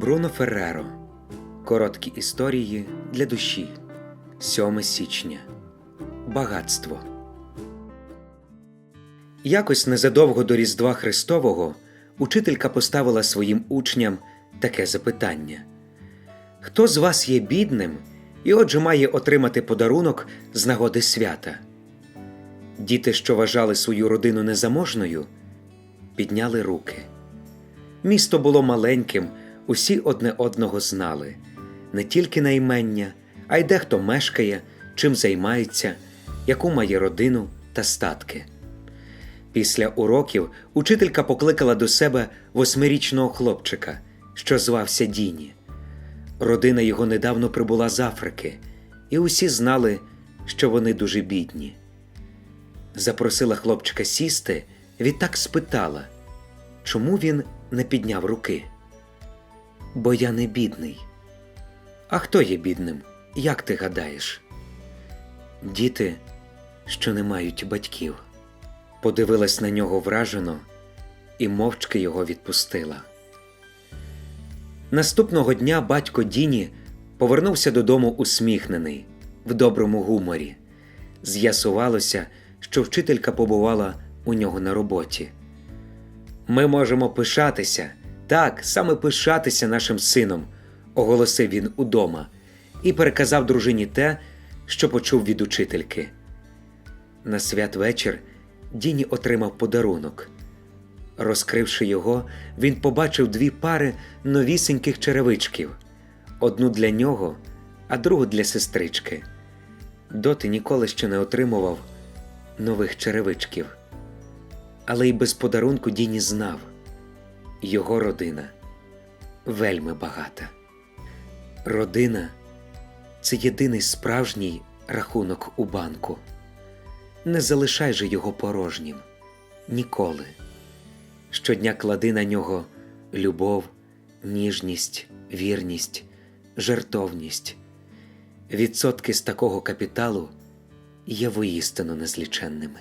Бруно Ферреро. Короткі історії для душі. 7 січня. Багатство. Якось незадовго до Різдва Христового учителька поставила своїм учням таке запитання: Хто з вас є бідним і отже має отримати подарунок з нагоди свята? Діти, що вважали свою родину незаможною, підняли руки. Місто було маленьким, усі одне одного знали не тільки на імення, а й де хто мешкає, чим займається, яку має родину та статки. Після уроків учителька покликала до себе восьмирічного хлопчика, що звався Діні. Родина його недавно прибула з Африки, і усі знали, що вони дуже бідні. Запросила хлопчика сісти, відтак спитала, чому він не підняв руки. Бо я не бідний. А хто є бідним? Як ти гадаєш? Діти, що не мають батьків. Подивилась на нього вражено і мовчки його відпустила. Наступного дня батько Діні повернувся додому усміхнений, в доброму гуморі. З'ясувалося, що вчителька побувала у нього на роботі. Ми можемо пишатися, так, саме пишатися нашим сином, оголосив він удома і переказав дружині те, що почув від учительки. На святвечір Діні отримав подарунок. Розкривши його, він побачив дві пари новісеньких черевичків: одну для нього, а другу для сестрички. Доти ніколи ще не отримував нових черевичків. Але й без подарунку Діні знав його родина вельми багата. Родина це єдиний справжній рахунок у банку. Не залишай же його порожнім ніколи. Щодня клади на нього любов, ніжність, вірність, жертовність. Відсотки з такого капіталу є воістину незліченними.